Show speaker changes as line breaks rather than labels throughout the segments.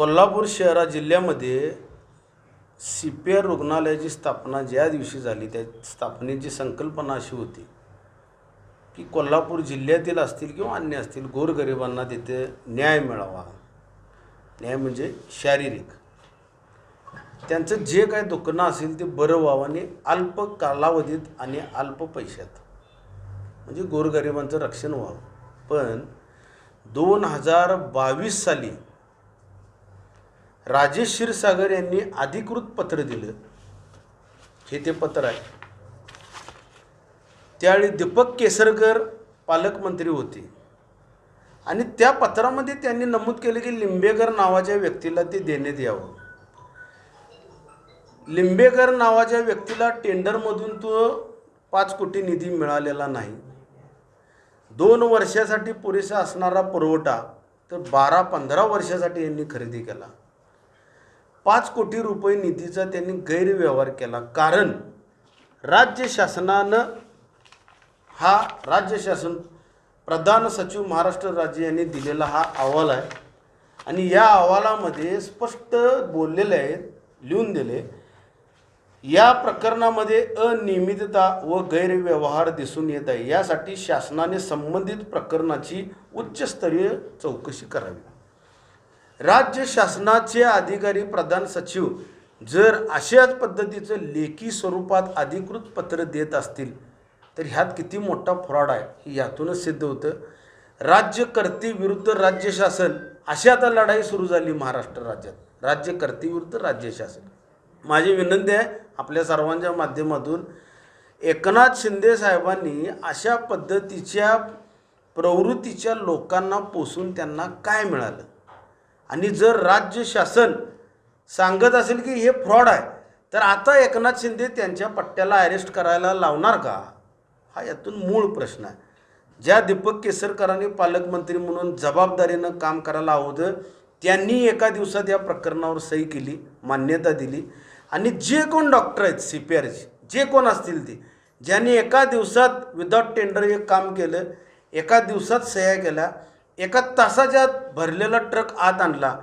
कोल्हापूर शहरा जिल्ह्यामध्ये C P R रुग्णालयाची स्थापना ज्या दिवशी झाली त्या स्थापनेची संकल्पना अशी होती की कोल्हापूर जिल्ह्यातील असतील किंवा अन्य असतील गोरगरिबांना तिथे न्याय मिळावा. न्याय म्हणजे शारीरिक. त्यांचं जे काही दुखणं असेल ते बरं व्हावं आणि अल्प कालावधीत आणि अल्प पैशात. म्हणजे गोरगरिबांचं रक्षण व्हावं. पण दोन हजार बावीस साली राजेश क्षीरसागर यांनी अधिकृत पत्र दिलं. हे ते पत्र आहे. त्यावेळी दीपक केसरकर पालकमंत्री होते. आणि त्या पत्रामध्ये त्यांनी नमूद केलं की लिंबेकर नावाच्या व्यक्तीला ते देण्यात यावं. लिंबेकर नावाच्या व्यक्तीला टेंडरमधून तो पाच कोटी निधी मिळालेला नाही. दोन वर्षासाठी पुरेसा असणारा पुरवठा तर बारा पंधरा वर्षासाठी यांनी खरेदी केला. पाच कोटी रुपये निधीचा त्यांनी गैरव्यवहार केला. कारण राज्य शासनानं हा राज्य शासन प्रधान सचिव महाराष्ट्र राज्य यांनी दिलेला हा अहवाल आहे. आणि या अहवालामध्ये स्पष्ट बोललेले आहेत लिहून दिले. या प्रकरणामध्ये अनियमितता व गैरव्यवहार दिसून येत आहे. यासाठी शासनाने संबंधित प्रकरणाची उच्चस्तरीय चौकशी करावी. राज्य शासनाचे अधिकारी प्रधान सचिव जर अशाच पद्धतीचं लेखी स्वरूपात अधिकृत पत्र देत असतील तर ह्यात किती मोठा फ्रॉड आहे हे यातूनच सिद्ध होतं. राज्यकर्ते विरुद्ध राज्य शासन अशी आता लढाई सुरू झाली महाराष्ट्र राज्यात. राज्यकर्ते विरुद्ध राज्य शासन. माझी विनंती आहे आपल्या सर्वांच्या माध्यमातून एकनाथ शिंदे साहेबांनी अशा पद्धतीच्या प्रवृत्तीच्या लोकांना पोसून त्यांना काय मिळालं? आणि जर राज्य शासन सांगत असेल की हे फ्रॉड आहे तर आता एकनाथ शिंदे त्यांच्या पट्ट्याला अरेस्ट करायला लावणार का? हा यातून मूळ प्रश्न आहे. ज्या दीपक केसरकरांनी पालकमंत्री म्हणून जबाबदारीनं काम करायला हवं होतं त्यांनी एका दिवसात या प्रकरणावर सही केली मान्यता दिली. आणि जे कोण डॉक्टर आहेत सी पी आरचे जे कोण असतील ते ज्यांनी एका दिवसात विदाउट टेंडर हे काम केलं एका दिवसात सह्या केल्या एका तासाच्या आत भरलेला ट्रक आत आणला.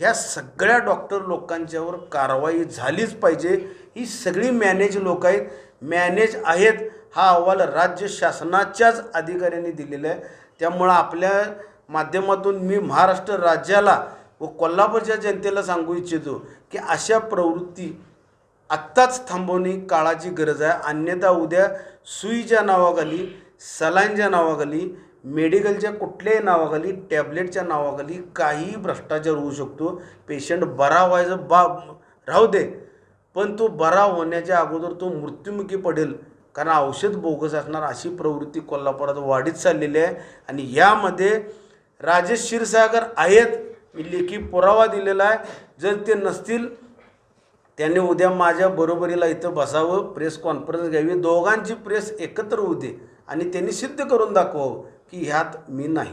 ह्या सगळ्या डॉक्टर लोकांच्यावर कारवाई झालीच पाहिजे. ही सगळी मॅनेज लोक आहेत. मॅनेज आहेत हा अहवाल राज्य शासनाच्याच अधिकाऱ्यांनी दिलेला आहे. त्यामुळं आपल्या माध्यमातून मी महाराष्ट्र राज्याला व कोल्हापूरच्या जनतेला सांगू इच्छितो की अशा प्रवृत्ती आत्ताच थांबवणे काळाची गरज आहे. अन्यथा उद्या सुईच्या नावाखाली सलाईनच्या नावाखाली मेडिकलच्या कुठल्याही नावाखाली टॅबलेटच्या नावाखाली काहीही भ्रष्टाचार होऊ शकतो. पेशंट बरा व्हायचं बा राहू दे. पण तो बरा होण्याच्या अगोदर तो मृत्युमुखी पडेल. कारण औषध बोगस असणार अशी प्रवृत्ती कोल्हापुरात वाढीत चाललेली आहे. आणि यामध्ये राजेश क्षीरसागर आहेत. मी लेखी पुरावा दिलेला आहे. जर ते नसतील त्यांनी उद्या माझ्या बरोबरीला इथं बसावं प्रेस कॉन्फरन्स घ्यावी. दोघांची प्रेस एकत्र होऊ दे आणि त्यांनी सिद्ध करून दाखवावं. की ह्यात मी नाही.